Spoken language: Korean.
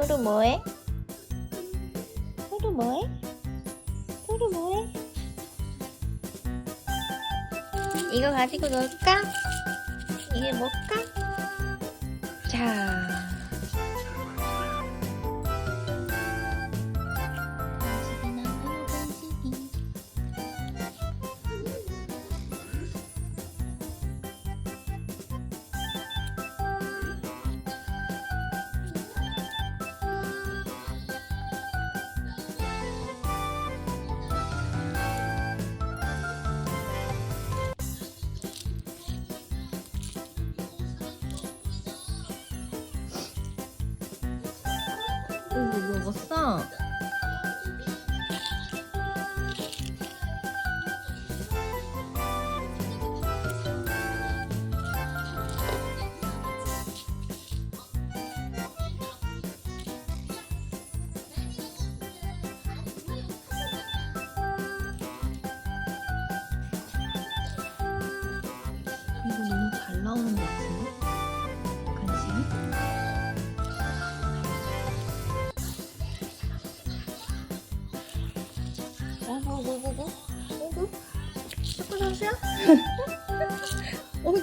토르 뭐해? 토르 뭐해? 토르 뭐해? 이거 가지고 놀까? 이게 뭘까? 자. 이거 먹었어? 이거 어구, 어구, 어구, 어구, 어구, 선수야? 어구,